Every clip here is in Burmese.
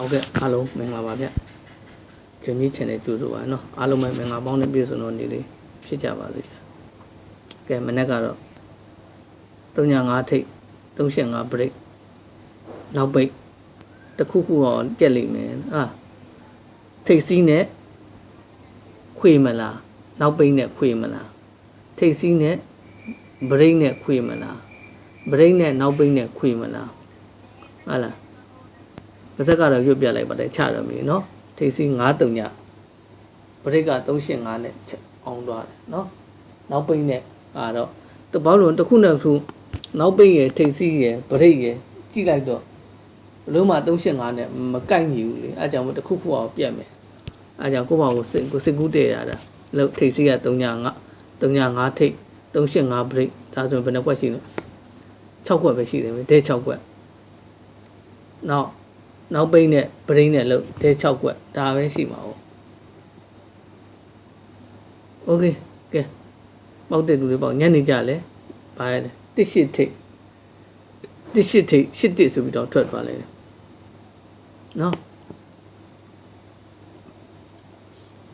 ဟုတ်ကဲ့အားလုံးမင်္ဂလာပါဗျဂျွန်ကြီး channel ကြိုဆိုပါနော်အားလုံးပဲမင်္ဂလာပေါင်းနဲ့ပြည့်စုံတော့နေလေးဖြစ်ကြပါစေဗျကဲမနေ့ကတော့35ထိပ်35 break နောက်ပိတ်တစ်ခုခုတော့ပြက်လိမ့်မယ်အာထိပ်စီးနဲ့ခွေမလားနောက်ပိတ်နဲ့ခွေမလားထိပ်စီးနဲ့ break နဲ့ခွေမလား break နဲ့နောက်ပိတ်နဲ့ခွေမလားဟာလား ပါဇက်ကတော့ရွတ်ပြလိုက်ပါတယ်ချတော့မီနော်ထိပ်စီ93ညပရိက385နဲ့အောင်သွားတယ်နော်နောက်ပိတ်နဲ့ကတော့တပေါင်းလုံးတစ်ခုနဲ့ဆိုနောက်ပိတ်ရယ်ထိပ်စီရယ်ပရိရယ်ကြည့်လိုက်တော့ဘလို့မှ385နဲ့မကိုက်ညီဘူးလေအဲကြောင့်မို့တစ်ခုခုအောင်ပြတ်မယ်အဲကြောင့်ကိုယ့်ဘာကိုစိတ်ကိုစိတ်ကူးတည်ရတာလို့ထိပ်စီက395 395ထိပ်385ပရိဒါဆိုဘယ်နှကွက်ရှိလဲ6ကွက်ပဲရှိတယ်ပဲဒဲ6ကွက်နောက် နောက်ပိတ်နဲ့ပရင်းနဲ့လို့တဲ6ကွက်ဒါပဲရှိမှာဟုတ်โอเคကဲပေါက်တဲ့လူတွေပေါ့ညနေကြလဲဘာရလဲတစ်ရှိထိတ်တစ်ရှိထိတ်ရှစ်တစ်ဆိုပြီးတော့ထွက်သွားလဲနော်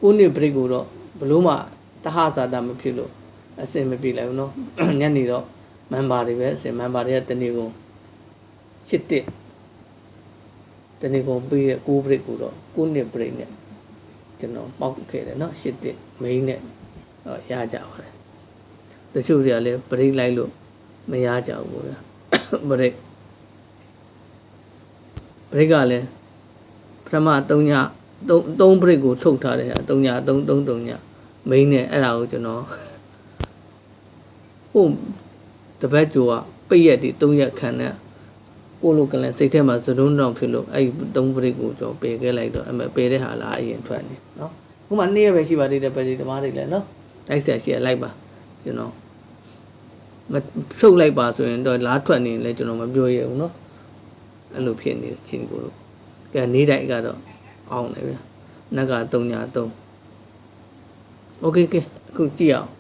ကိုနှစ်ပရိတ်ကိုတော့ဘလို့မှတဟဇာတာမဖြစ်လို့အစင်မပြေလိုက်ဘူးနော်ညနေတော့မန်ပါတွေပဲအစင်မန်ပါတွေကတနေ့ကုန်ရှစ်တစ် တနေ့ကုန်ပေးတဲ့6 break ကိုတော့9နှစ် break နဲ့ကျွန်တော်ပေါက်ခဲ့တယ်เนาะ8တစ် main နဲ့တော့ရကြပါတယ်တချို့တွေကလည်း break လိုက်လို့မရကြဘူးဗျာ break break ကလည်းပထမ3ည3 3 break ကိုထုတ်ထားတယ်ဟာ3ည3 3 3ည main နဲ့အဲ့ဒါကိုကျွန်တော်ဟိုတပတ်ကျော်ကပိတ်ရက်ဒီ3ရက်ခံတဲ့ ကိုလိုကလန်စိတ်ထဲမှာဇလုံးတောင်ဖြစ်လို့အဲ့ဒီသုံးပရိကိုကျွန်တော်ပယ်ခဲ့လိုက်တော့အမပယ်တဲ့ဟာလားအရင်ထွက်နေနော်ခုမှနေ့ရက်ပဲရှိပါသေးတယ်ပယ်ဒီဓမ္မတွေလည်းနော်တိုက်ဆက်ရှိရလိုက်ပါကျွန်တော်မဖြုတ်လိုက်ပါဆိုရင်တော့လားထွက်နေလဲကျွန်တော်မပြောရဘူးနော်အဲ့လိုဖြစ်နေချင်းကိုလို့ကဲနေတိုင်းကတော့အောင်းတယ်ဗျနက်က3ညာ3 Okay ကဲအခုကြည့်အောင်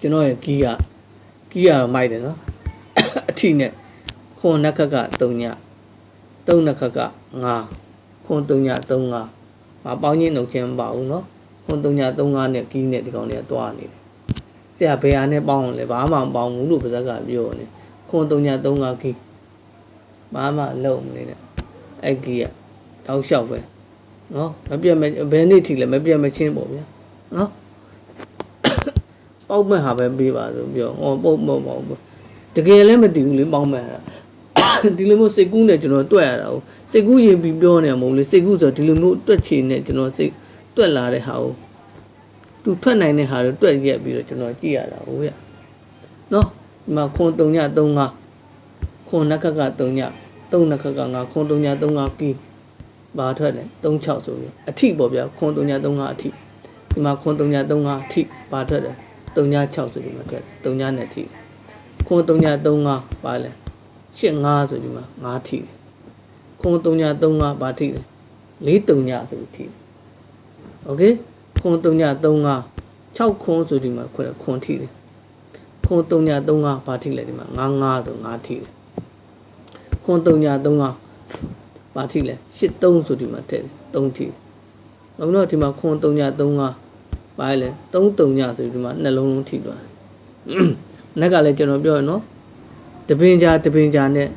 ကျွန်တော်ရဲ့ကီးကကီးရမိုက်တယ်နော် ထိနဲ့ခွန်နက်ခက်က3ည3နက်ခက်က5ခွန်3ည3 5မပေါင်းချင်းနှုတ်ချင်းမပါဘူးเนาะခွန်3ည3 5နဲ့ကီးနဲ့ဒီကောင်တွေကတွားနေတယ်ဆရာဘယ်ဟာနဲ့ပေါင်းလဲဘာမှမပေါင်းဘူးလို့ပါဇက်ကပြောနေခွန်3ည3 5ကီးဘာမှလုံးမနေနဲ့အဲ့ကီးကတောက်လျှောက်ပဲเนาะမပြတ်မဘယ်နေ့ထိလဲမပြတ်မချင်းပေါ့ဗျာเนาะပေါက်မဲ့ဟာပဲပေးပါဆိုပြောဟောပုတ်မဟုတ်ပါဘူး တကယ်လည်းမတည်ဘူးလေပေါင်းမှန်တာဒီလိုမျိုးစိတ်ကူးနဲ့ကျွန်တော်တွက်ရတာကိုစိတ်ကူးရင်ပြီးပြောနေမှာမဟုတ်လေစိတ်ကူးဆိုဒီလိုမျိုးတွက်ချင်နဲ့ကျွန်တော်စိတ်တွက်လာတဲ့ဟာကိုသူထွက်နိုင်တဲ့ဟာကိုတွက်ရက်ပြီးတော့ကျွန်တော်ကြည့်ရတာဟုတ်ရဲ့နော်ဒီမှာခွန်3ည35ခွန်နက်ခက်က3ည3နက်ခက်က5ခွန်3ည35ကီဘာထွက်လဲ36ဆိုပြီးအထိပေါ့ဗျာခွန်3ည35အထိဒီမှာခွန်3ည35အထိဘာထွက်လဲ3ည6ဆိုပြီးမှထွက်3ညနဲ့အထိ ခွန်335ပါလဲ85ဆိုဒီမှာ5ထိတယ်ခွန်335ပါထိတယ်43ညဆိုပြီးထိတယ်โอเคခွန်335 6ခွန်ဆိုဒီမှာခွန်ခွန်ထိတယ်ခွန်335ပါထိလဲဒီမှာ55ဆို5ထိတယ်ခွန်335ပါထိလဲ83ဆိုဒီမှာထည့်တယ်3ထိနောက်တော့ဒီမှာခွန်335ပါလဲ33ညဆိုဒီမှာနှလုံးလုံးထိသွားတယ် နက်ကလည်းကျွန်တော်ပြောရနော်တပင်ကြာတပင်ကြာနဲ့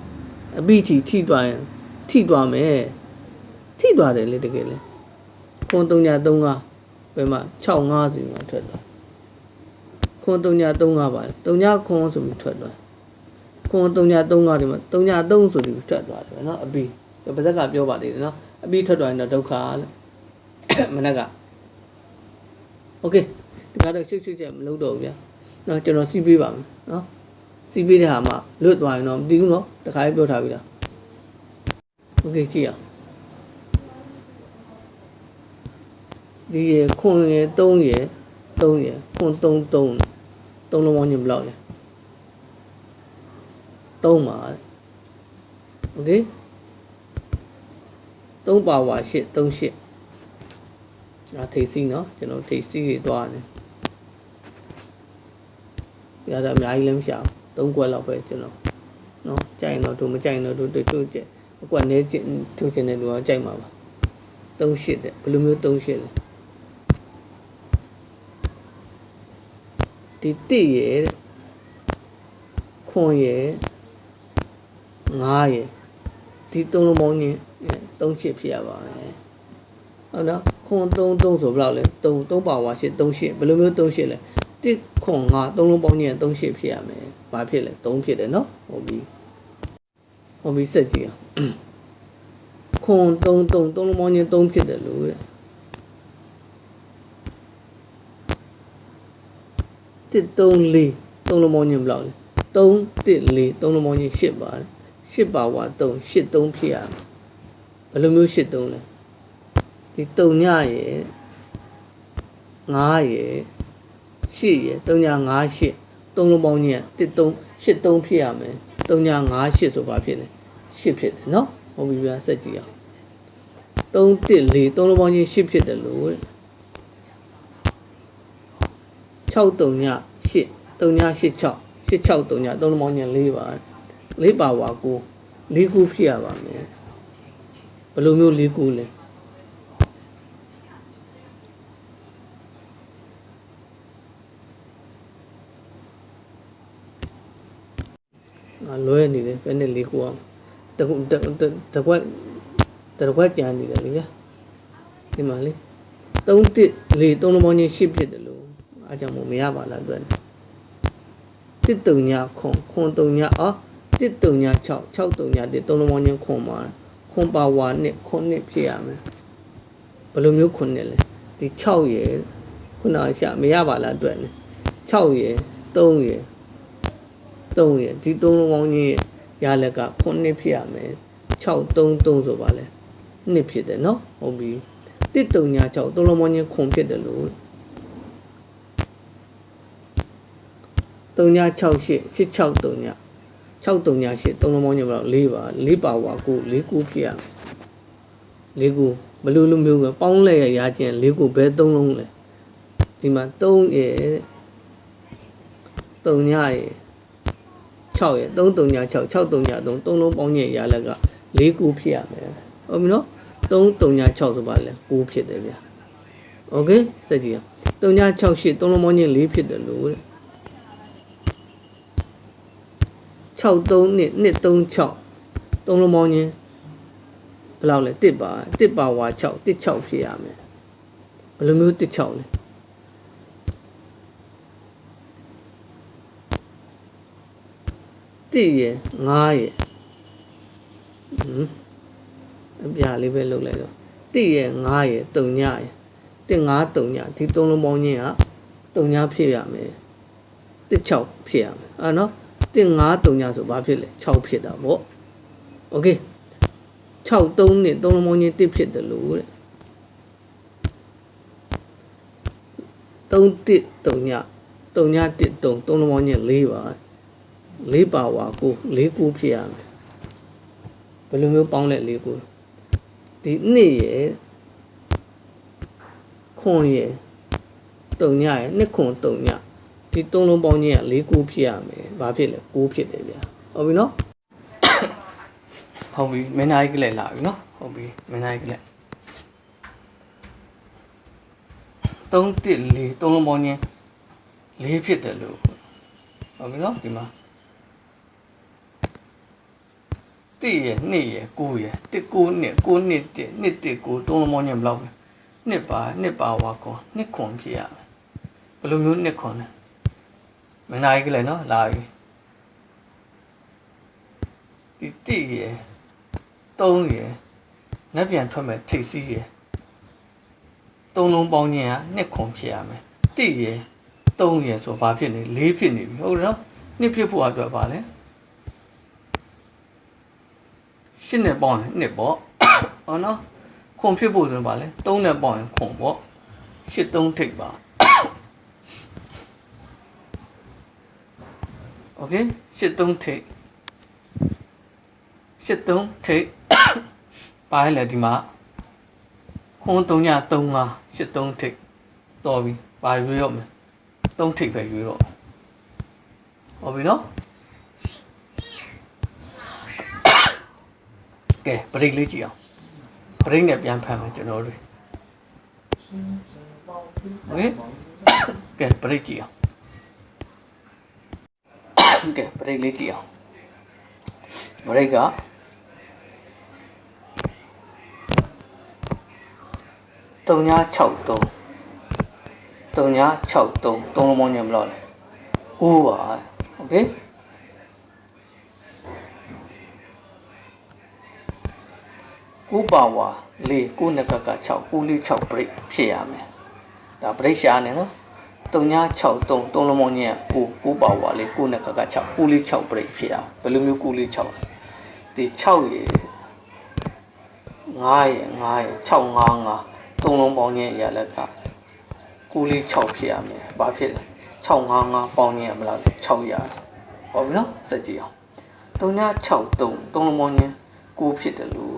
အပိချီထိသွားရင်ထိသွားမယ်ထိသွားတယ်လေတကယ်လေခွန်3ည3ကဘယ်မှာ65ဆိုပြီးမှထွက်သွားခွန်3ည3ပါ3ညခွန်ဆိုပြီးထွက်သွားခွန်3ည3ကဒီမှာ3ည3ဆိုပြီးထွက်သွားတယ်နော်အပိပါဇက်ကပြောပါသေးတယ်နော်အပိထွက်သွားရင်တော့ဒုက္ခလို့မနက်ကโอเคဒီကတော့ရှုပ်ရှုပ်ချက်မလုပ်တော့ဘူးဗျာ နော်ကျွန်တော်စီးပေးပါမယ်နော်စီးပေးတဲ့ဟာမှလွတ်သွားရင်တော့မသိဘူးနော်တခါလေးပြောထားပြီလားโอเคကြည့်အောင်ဒီရခွန်ရ3ရ3ရခွန်3 3 3လုံးပေါင်းညဘယ်လောက်လဲ3ပါโอเค3ပါဝါ8 3 8ငါထိတ်စီးเนาะကျွန်တော်ထိတ်စီးတွေသွားတယ် ရတာအများကြီးလည်းမရှာဘူးသုံးကွက်လောက်ပဲကျွန်တော်နော်ကြိုက်ရင်တော့တို့မကြိုက်ရင်တော့တို့တို့ကြက်အကွက်နေချင်ထုတ်ချင်တဲ့လူကကြိုက်မှာပါသုံးရှစ်တဲ့ဘယ်လိုမျိုးသုံးရှစ်လဲဒီတိရဲ့တဲ့ခွန်ရဲ့ငါးရဲ့ဒီသုံးလုံးပေါင်းချင်းသုံးရှစ်ဖြစ်ရပါမယ်ဟုတ်နော်ခွန်သုံးသုံးဆိုဘယ်လောက်လဲသုံးသုံးပါဝါရှစ်သုံးရှစ်ဘယ်လိုမျိုးသုံးရှစ်လဲ တိခွန်ငါသုံးလုံးပေါင်းချင်းသုံးရှစ်ဖြစ်ရမယ်ဘာဖြစ်လဲသုံးဖြစ်တယ်နော်ဟုတ်ပြီဟုတ်ပြီစက်ကြည့်အောင်ခွန်သုံးသုံးသုံးလုံးပေါင်းချင်းသုံးဖြစ်တယ်လို့တဲ့တစ်သုံးလေးသုံးလုံးပေါင်းချင်းဘယ်လောက်လဲသုံးတစ်လေးသုံးလုံးပေါင်းချင်းရှစ်ပါတယ်ရှစ်ပါဝါသုံးရှစ်သုံးဖြစ်ရမယ်ဘယ်လိုမျိုးရှစ်သုံးလဲဒီတုံညရဲ့ငါးရဲ့ ရှစ်ရဲ့တုံညငါးရှစ်သုံးလုံးပေါင်းချင်းတစ်သုံးရှစ်သုံးဖြစ်ရမယ်တုံညငါးရှစ်ဆိုပါဖြစ်တယ်ရှစ်ဖြစ်တယ်နော်ဟုတ်ပြီဗျာစက်ကြည့်အောင်သုံးတစ်လေးသုံးလုံးပေါင်းချင်းရှစ်ဖြစ်တယ်လို့တဲ့6တုံညရှစ်တုံညရှစ်6 8 6တုံညသုံးလုံးပေါင်းချင်း၄ပါ၄ပါဝါကို၄ခုဖြစ်ရပါမယ်ဘယ်လိုမျိုး၄ခုလဲ လွဲနေတယ်ဘယ်နဲ့၄ခုအောင်တခုတတကွက်တကွက်ကြံနေတယ်လေဗျာဒီမှာလေ3တစ်၄သုံးလုံးပေါင်းချင်း8ဖြစ်တယ်လို့အားကြောင့်မို့မရပါလားအတွက်တစ်တုံညခွန်ခွန်တုံညအော်တစ်တုံည6 6တုံညတစ်သုံးလုံးပေါင်းချင်းခွန်ပါခွန်ပါဝါနဲ့ခွန်နဲ့ဖြစ်ရမယ်ဘယ်လိုမျိုးခွန်နဲ့လဲဒီ6ရယ်ခုနကရှာမရပါလားအတွက်လေ6ရယ်3ရယ် 3ရယ်ဒီသုံးလုံးပေါင်းချင်းရလက်ကခွန်နဲ့ဖြစ်ရမယ်6 3 3ဆိုပါလဲနှစ်ဖြစ်တယ်နော်ဟုတ်ပြီတစ်တုံညာ6သုံးလုံးပေါင်းချင်းခွန်ဖြစ်တယ်လို့3ညာ6 8 8 6 3ညာ6 3ညာ8သုံးလုံးပေါင်းချင်းဘယ်လောက်4ပါ4ပါဝါကို4ခုဖြစ်ရမယ်4ခုဘယ်လိုလိုမျိုးပဲပေါင်းလဲရရချင်း4ခုဘယ်3လုံးလဲဒီမှာ3ရယ်3ညာရယ် 6ရယ်3 3ညာ6 6 3ညာ3 3လုံးပေါင်းချင်းရလက်က4ခုဖြစ်ရမယ်ဟုတ်ပြီနော်3 3ညာ6ဆိုပါလဲ9ဖြစ်တယ်ဗျာโอเคစက်ကြည့်အောင်3ညာ6 8 3လုံးပေါင်းချင်း4ဖြစ်တယ်လို့တဲ့6 3နှစ်နှစ်3 6 3လုံးပေါင်းချင်းဘယ်လောက်လဲ1ပါ1ပါဝါ6 1 6ဖြစ်ရမယ်ဘယ်လိုမျိုး1 6လဲ 1ရယ်9ရယ်ဟမ်အပြာလေးပဲလုပ်လိုက်တော့1ရယ်9ရယ်3ညရယ်1 5 3ညဒီသုံးလုံးပေါင်းချင်းက3ညဖြစ်ရမယ်1 6ဖြစ်ရမယ်အဲ့နော်1 5 3ညဆိုဘာဖြစ်လဲ6ဖြစ်တာပေါ့โอเค6 3နဲ့သုံးလုံးပေါင်းချင်း1ဖြစ်တယ်လို့တဲ့3 1 3ည3ည1 3သုံးလုံးပေါင်းချင်း4ပါ 4ပါဝါကို4ခုဖြစ်ရမယ်ဘယ်လိုမျိုးပေါင်းလဲ4ခုဒီနှစ်ရယ်ခွန်ရယ်တုံညရယ်နှစ်ခွန်တုံညဒီသုံးလုံးပေါင်းချင်းက၄ခုဖြစ်ရမယ်ဘာဖြစ်လဲ9ဖြစ်တယ်ဗျာဟုတ်ပြီနော်ဟုတ်ပြီမင်းသားကြီးကလည်းလာပြီနော်ဟုတ်ပြီမင်းသားကြီးကလည်း3 1 4သုံးလုံးပေါင်းချင်း၄ဖြစ်တယ်လို့ဟုတ်ပြီနော်ဒီမှာ တိရနှစ်ရကိုရတစ်ကိုနှစ်ကိုနှစ်တစ်နှစ်တစ်ကိုသုံးလုံးပေါင်းချင်းဘယ်လောက်လဲနှစ်ပါနှစ်ပါဝါကွန်နှစ်ခွန်ဖြစ်ရမယ်ဘယ်လိုမျိုးနှစ်ခွန်လဲမင်းသားကြီးကလည်းနော်လာပြီဒီတိရသုံးရနှက်ပြန်ထွက်မဲ့ထိတ်စီးရသုံးလုံးပေါင်းချင်းကနှစ်ခွန်ဖြစ်ရမယ်တိရသုံးရဆိုဘာဖြစ်နေလေးဖြစ်နေပြီဟုတ်နော်နှစ်ဖြစ်ဖို့အတွက်ပါလဲ ရှင်းနဲ့ပေါင်းရင်နှစ်ပေါ့ဟောနော်ခွန်ဖြစ်ဖို့ဆိုရင်ပါလဲသုံးနဲ့ပေါင်းရင်ခွန်ပေါ့ရှစ်သုံးထိပ်ပါโอเคရှစ်သုံးထိပ်ရှစ်သုံးထိပ်ပါလဲဒီမှာခွန်3ည3 5ရှစ်သုံးထိပ်တော်ပြီပါရွေးရမယ်3ထိပ်ပဲရွေးတော့ဟုတ်ပြီနော် ကဲဘရိတ်လေးကြည့်အောင်ဘရိတ်နဲ့ပြန်ဖမ်းမယ်ကျွန်တော်တို့โอเคကဲဘရိတ်ကြည့်အောင်ကဲဘရိတ်လေးကြည့်အောင်ဘရိတ်က3963 3963သုံးလုံးမောင်းညံဘယ်လောက်လဲ9ပါโอเค ကိုပါဝါ၄ကိုနှစ်ကက6ကိုလေး6 break ဖြစ်ရမယ်ဒါ break ရှာနေနော်3963သုံးလုံးမောင်းညံ9ကိုပါဝါ၄ကိုနှစ်ကက6ကိုလေး6 break ဖြစ်ရဘယ်လိုမျိုးကိုလေး6ဒီ6ရေ9ရေ9ရေ655သုံးလုံးပေါင်းညံရလက်ကကိုလေး6ဖြစ်ရမယ်ဘာဖြစ်လဲ655ပေါင်းညံမလား6ရဟုတ်ပြီနော်စက်ကြည့်အောင်3963သုံးလုံးပေါင်းညံ9ဖြစ်တယ်လို့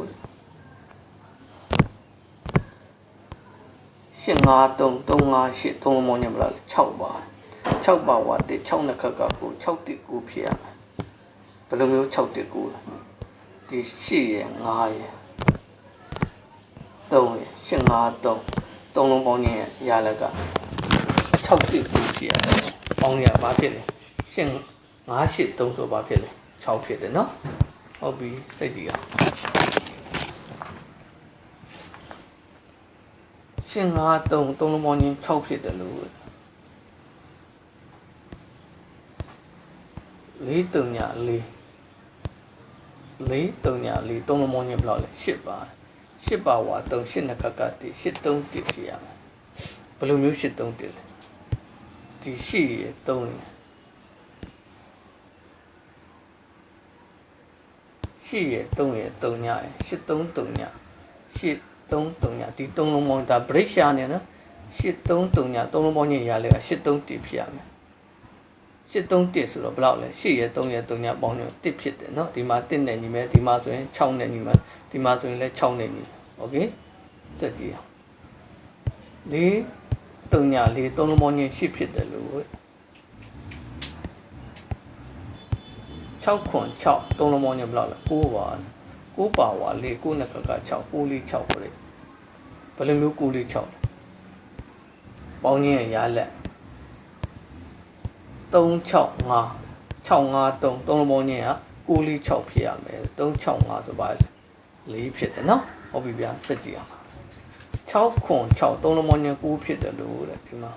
8 5 3 3 5 8 3မောင်းညမလား6ပါ6ပါဝါတစ်6နှစ်ခက်ကကို6တစ်9ဖြစ်ရမယ်ဘယ်လိုမျိုး6တစ်9လဲဒီ8ရယ်9ရယ်3ရယ်8 5 3 3လုံးပေါင်းညရလက်က6တစ်9ဖြစ်ရတယ်ပေါင်းရဘာဖြစ်လဲ8 5 8 3ဆိုဘာဖြစ်လဲ6ဖြစ်တယ်နော်ဟုတ်ပြီစိတ်ကြည့်အောင် ရှင်ငါ3 3လုံးပေါင်းချင်း6ဖြစ်တယ်လို့လေးတုံညာလေးလေးတုံညာလေး3လုံးပေါင်းချင်းဘယ်လောက်လဲ10ပါ10ပါဝါ3 10နှစ်ခက်ကတည်း10 3တည်ဖြစ်ရမယ်ဘယ်လိုမျိုး10 3တည်လဲဒီရှိရ3ရရှိရ3ရ3ညရ10 3 3ည10 3 3ညဒီ3လုံးပေါင်းဒါ break ရှာနေနော်8 3 3ည3လုံးပေါင်းညရလဲ8 3 1ဖြစ်ရမယ်8 3 1ဆိုတော့ဘယ်လောက်လဲ8ရ3ရ3ညပေါင်းည1ဖြစ်တယ်နော်ဒီမှာ1နဲ့ညီမယ်ဒီမှာဆိုရင်6နဲ့ညီမယ်ဒီမှာဆိုရင်လည်း6နဲ့ညီโอเคစက်ကြည့်အောင်ဒီ3ညလေး3လုံးပေါင်းည8ဖြစ်တယ်လို့6ခွန်6 3လုံးပေါင်းညဘယ်လောက်လဲ9ပါ 9ပါဝါလေး9နဲ့ကက6 9လေး6ပြည့်ဘယ်လိုမျိုး9လေး6လဲပေါင်းခြင်းရလက်365 653 3လုံးပေါင်းခြင်းက9လေး6ဖြစ်ရမယ်365ဆိုပါလေ4ဖြစ်တယ်နော်ဟုတ်ပြီဗျာစက်ကြည့်အောင်6ခွန်6 3လုံးပေါင်းခြင်း9ဖြစ်တယ်လို့တဲ့ဒီမှာ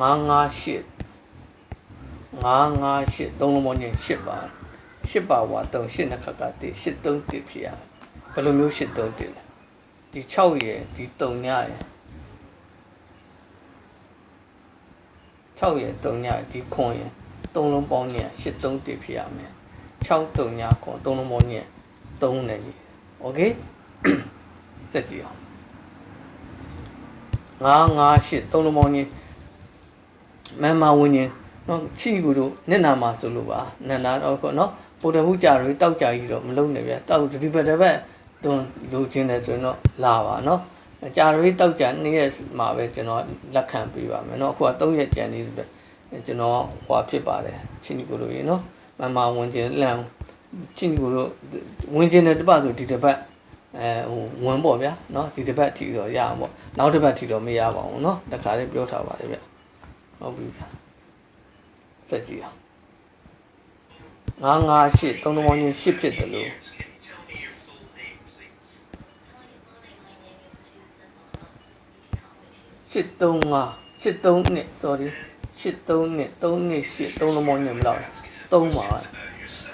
958 958 3လုံးပေါင်းခြင်း8ပါ ရှစ်ပါဝါ3ရှစ်နှစ်ခက်ကတည်းရှစ်3တစ်ဖြစ်ရဘယ်လိုမျိုးရှစ်3တစ်လဲဒီ6ရယ်ဒီ3ညရယ်6ရယ်3ညဒီခွန်ရယ်3လုံးပေါင်းညရှစ်3တစ်ဖြစ်ရမယ်6 3ညခွန်3လုံးပေါင်းည3နဲ့ကြီးโอเคစက်ကြည့်အောင်9 9 8 3လုံးပေါင်းညမမဝင်းရင်နော်ချီကူတို့မျက်နာမှာဆိုလို့ပါနန္ဒာတော့ကောနော် ပိုတဟုကြတွေတောက်ကြကြီးတော့မလုံးနဲ့ဗျာတောက်ဒီဘက်တစ်ဘက်တွန်းလိုချင်တယ်ဆိုရင်တော့လာပါနော်ကြာတွေတောက်ကြနေ့ရက်မှာပဲကျွန်တော်လက်ခံပေးပါမယ်เนาะအခုက3ရက်ကြံနေတယ်ကျွန်တော်ဟွာဖြစ်ပါတယ်ချင်းကိုလိုရေเนาะမမဝင်ချင်းလန်ချင်းကိုလိုဝင်ချင်းတဲ့တပတ်ဆိုဒီတစ်ပတ်အဲဟိုဝင်ပေါ့ဗျာเนาะဒီတစ်ပတ်ထီတော့ရအောင်ပေါ့နောက်တစ်ပတ်ထီတော့မရပါဘူးเนาะတခါလေးပြောထားပါတယ်ဗျဟုတ်ပြီဗျစက်ကြည့်အောင် 958 3လုံးပေါင်းချင်း8ဖြစ်တယ်လို့835 83နှစ် sorry 83နှစ်3နှစ်8 3လုံးပေါင်းချင်းမလောက်3ပါ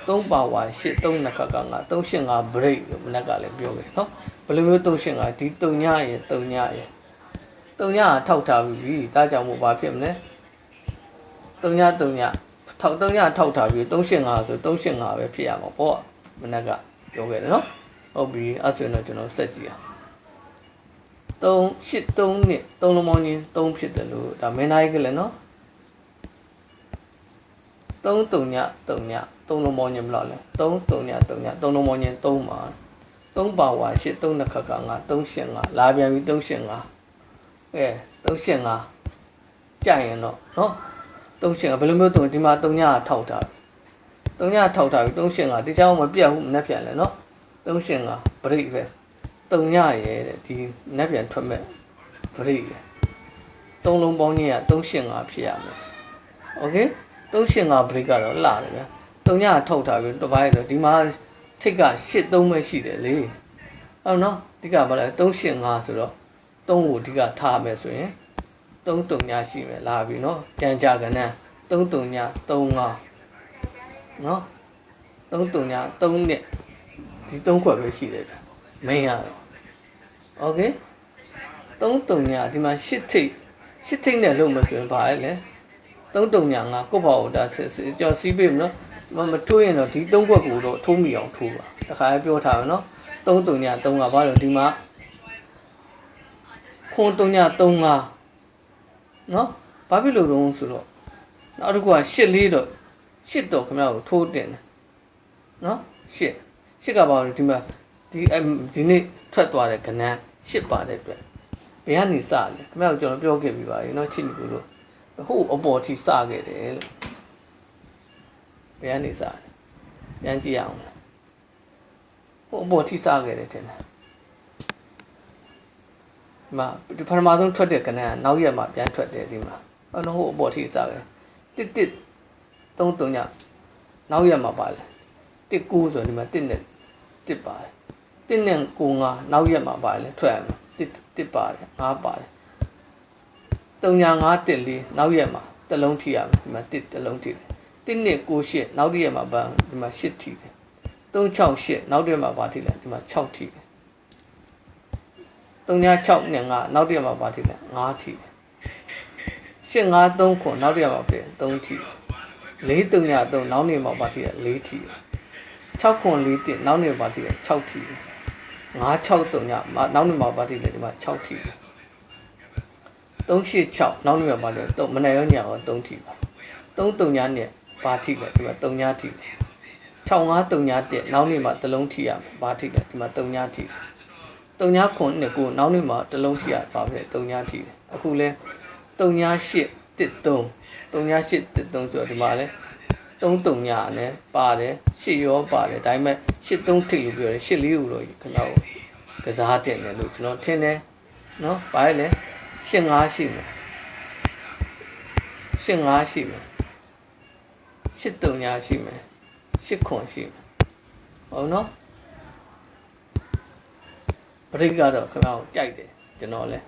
3ပါဝါ8 3နှစ်ခက်ကငါ385 break လို့မနက်ကလည်းပြောခဲ့နော်ဘယ်လိုမျိုး385ဒီ3ညရယ်3ညရယ်3ညထောက်ထားပြီဒါကြောင့်မို့ဘာဖြစ်မလဲ3ည3ည ထောက်300ထောက်ထားပြီး385ဆို385ပဲဖြစ်ရမှာပေါ့မနက်ကပြောခဲ့တယ်နော်ဟုတ်ပြီအဲ့ဆိုရင်တော့ကျွန်တော်ဆက်ကြည့်အောင်383နှစ်3လုံးပေါင်းချင်း3ဖြစ်တယ်လို့ဒါမင်းသားကြီးကလည်းနော်3 3ည3ည3လုံးပေါင်းချင်းဘယ်လောက်လဲ3 3ည3ည3လုံးပေါင်းချင်း3ပါ3ပါဝါ8 3နှစ်ခက်ကငါ385လာပြန်ပြီ385အဲ385ကြိုက်ရင်တော့နော် 3ရှင်းဘယ်လိုမျိုးတုံဒီမှာ3ညထောက်တာ တုံညထောက်ထားပြီး385ဒီချောင်းမပြတ်ဘူးမနှက်ပြန်လဲနော်385ပရိတ်ပဲတုံညရဲ့တဲ့ဒီနှက်ပြန်ထွက်မဲ့ပရိတ်ပဲသုံးလုံးပေါင်းကြီးက385ဖြစ်ရမယ်โอเค385ပရိတ်ကတော့လာတယ်ဗျာတုံညထောက်ထားပြီးတစ်ပိုင်းတော့ဒီမှာထိတ်က83ပဲရှိတယ်လေဟုတ်နော်ဒီကဘာလဲ385ဆိုတော့3ကိုဒီကထားမယ်ဆိုရင် 3ညရှိမယ်လာပြီနော်တန်ကြကနန်း3ည3ငါနော်3ည3နဲ့ဒီ3ခွက်ပဲရှိတယ်ဗျမင်းရတော့ okay 3ညဒီမှာ8ထိပ်8ထိပ်နဲ့လုံးမဆိုရင်ဘာလဲ3ညငါကိုယ့်ဘာကိုဒါကြော်စီးပေးမနော်မမထိုးရင်တော့ဒီ3ခွက်ကိုတော့ထိုးမိအောင်ထိုးပါတခါပြောထားမယ်နော်3ည3ကဘာလို့ဒီမှာခွန်3ည3က နော်ဘာဖြစ်လို့တော့ဆိုတော့နောက်တစ်ခုက8လေးတော့8တော့ခင်ဗျားကိုထိုးတင်တယ်နော်8 8ကဘာလို့ဒီမှာဒီဒီနေ့ထွက်သွားတဲ့ကဏ္ဍ8ပါတဲ့အတွက်ဘယ်ကနေစလဲခင်ဗျားကိုကျွန်တော်ပြောခဲ့ပြီးပါပြီနော်ချစ်နေဘူးလို့ဟိုအပေါ်ထိစခဲ့တယ်လို့ဘယ်ကနေစလဲပြန်ကြည့်အောင်ဟိုအပေါ်ထိစခဲ့တယ်တင်တယ် ဒီမှာဒီပထမဆုံးထွက်တဲ့ကဏ္ဍကနောက်ရက်မှာပြန်ထွက်တယ်ဒီမှာအဲ့တော့ဟိုအပေါ်ထိစခဲ့တစ်တစ်သုံးသုံးညနောက်ရက်မှာပါလဲတစ်ကိုဆိုဒီမှာတစ်နဲ့တစ်ပါတယ်တစ်နဲ့ကိုငါနောက်ရက်မှာပါလဲထွက်ရမယ်တစ်တစ်ပါတယ်ငါပါတယ်သုံးညာငါတစ်လေးနောက်ရက်မှာတစ်လုံးထိရမယ်ဒီမှာတစ်တစ်လုံးထိတယ်တစ်နဲ့ကိုရှစ်နောက်ရက်မှာပါဒီမှာရှစ်ထိတယ်368နောက်ရက်မှာပါထိတယ်ဒီမှာ6ထိတယ် 3ည6ည9နောက်တစ်ရက်မှာပါထိလဲ9ထိရှင်း9 3ခုနောက်တစ်ရက်မှာပြင်3ထိ4 3ည3နောက်နေ့မှာပါထိလဲ4ထိ6ခု4တင်နောက်နေ့မှာပါထိလဲ6ထိ9 6 3ညနောက်နေ့မှာပါထိလဲဒီမှာ6ထိ386နောက်နေ့မှာပါလဲ3မနေ့ရောညရော3ထိပါ3 3ညနဲ့ပါထိလဲဒီမှာ3ညထိ6 5 3ညတက်နောက်နေ့မှာတလုံးထိရပါထိလဲဒီမှာ3ညထိပါ 3.9ကိုနောက်နေ့မှာတလုံးထိရပါပဲ3.9ထိတယ်အခုလဲ3.8 13 3.8 13ဆိုတော့ဒီမှာလဲ3 3.9နဲ့ပါတယ်8ရောပါတယ်ဒါပေမဲ့8 3ထိလို့ပြောတယ်8 4ကိုတော့ခဏကစားတင်တယ်လို့ကျွန်တော်ထင်တယ်နော်ဘာလဲ8 5ရှိမယ်8 5ရှိမယ်8 3.9ရှိမယ်8 9ရှိမယ်ဟုတ်နော် ပရိတ်ကတော့ခင်ဗျားကိုကြိုက်တယ်ကျွန်တော်လဲ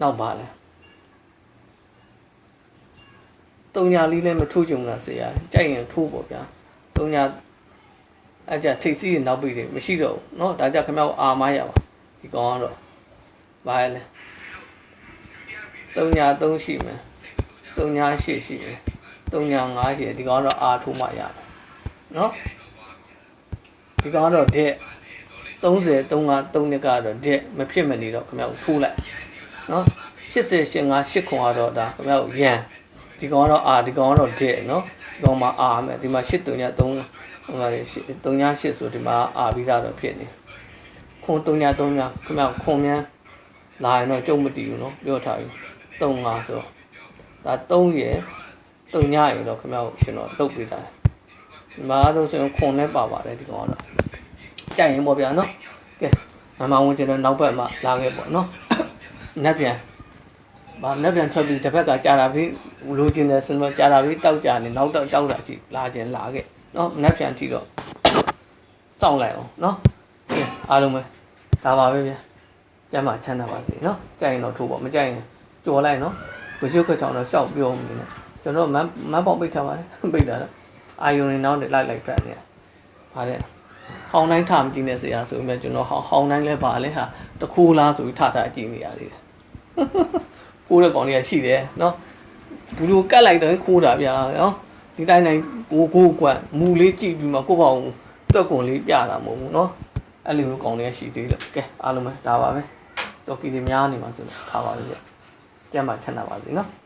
နောက်ပါလဲတုံညာလေးလည်းမထိုးကြုံလားဆရာကြိုက်ရင်ထိုးပေါ့ဗျာတုံညာအဲ့ကြထိတ်စီးရင်နောက်ပြီးတယ်မရှိတော့ဘူးเนาะဒါကြခင်ဗျားကိုအာမရပါဒီကောင်ကတော့ဘာလဲတုံညာ3ရှိမယ်တုံညာ8ရှိမယ်တုံညာ5ရှိတယ်ဒီကောင်ကတော့အာထိုးမှရတယ်เนาะဒီကောင်ကတော့တဲ့ 30 35 3နှစ်ကတော့ဒက်မဖြစ်မနေတော့ခင်ဗျားကိုထိုးလိုက်နော်80 85 8ခွန်ကတော့ဒါခင်ဗျားကိုရန်ဒီကောင်ကတော့အာဒီကောင်ကတော့ဒက်နော်ဒီကောင်မှာအာမယ်ဒီမှာ8 3ည3ဟိုမှာ3ည8ဆိုဒီမှာအာပြီးသားတော့ဖြစ်နေခွန်3ည3ညခင်ဗျားခွန်မြန်လာရင်တော့ကြုံမတီးဘူးနော်ပြောထားပြီ35ဆိုတော့ဒါ3ရယ်3ညရယ်တော့ခင်ဗျားကိုကျွန်တော်တုတ်ပေးတာဒီမှာတော့ဆိုရင်ခွန်နဲ့ပါပါတယ်ဒီကောင်ကတော့ ကြိုက်ရင်ပေါ့ဗျာနော်ကဲမမဝင်ကျင်တော့နောက်ဘက်မှာလာခဲ့ပေါ့နော်နက်ပြန်ဘာနက်ပြန်ထွက်ပြီးတစ်ဘက်ကကြာတာပြီးလိုချင်တယ်ဆိုတော့ကြာတာပြီးတောက်ကြနေနောက်တော့တောက်တာကြည့်လာခြင်းလာခဲ့နော်နက်ပြန်ကြည့်တော့စောင့်လိုက်အောင်နော်ကဲအားလုံးပဲဒါပါပဲဗျာကျမ်းမာချမ်းသာပါစေနော်ကြိုက်ရင်တော့ထိုးပေါ့မကြိုက်ရင်ကြော်လိုက်နော်ကိုရှုခွချောင်းတော့ရှောက်ပြောမိနေကျွန်တော်မန်းမန်းပေါက်ပိတ်ထားပါတယ်ပိတ်တာလားအာယုန်နေနောက်လိုက်လိုက်ပြတ်နေပါတယ် ဟောင်းတိုင်းထားမကြည့်နဲ့ဆရာဆိုရင်ကျွန်တော်ဟောင်းဟောင်းတိုင်းလဲပါလေဟာတခိုးလားဆိုပြီးထထကြည့်နေရသေးတယ်ခိုးတဲ့ကောင်တွေကရှိတယ်နော်ဘူးလိုကတ်လိုက်တော့ခိုးတာဗျာနော်ဒီတိုင်းတိုင်းကိုကိုကွက်မူလေးကြည့်ပြီးမှကိုပေါ့အောင်တွက်ကွန်လေးပြတာမဟုတ်ဘူးနော်အဲ့လိုမျိုးကောင်တွေကရှိသေးတယ်ကဲအားလုံးပဲဒါပါပဲတော်ကီတွေများနေမှာဆိုတော့ထားပါလိမ့်ကြကျမ်းမှာချမ်းသာပါစေနော်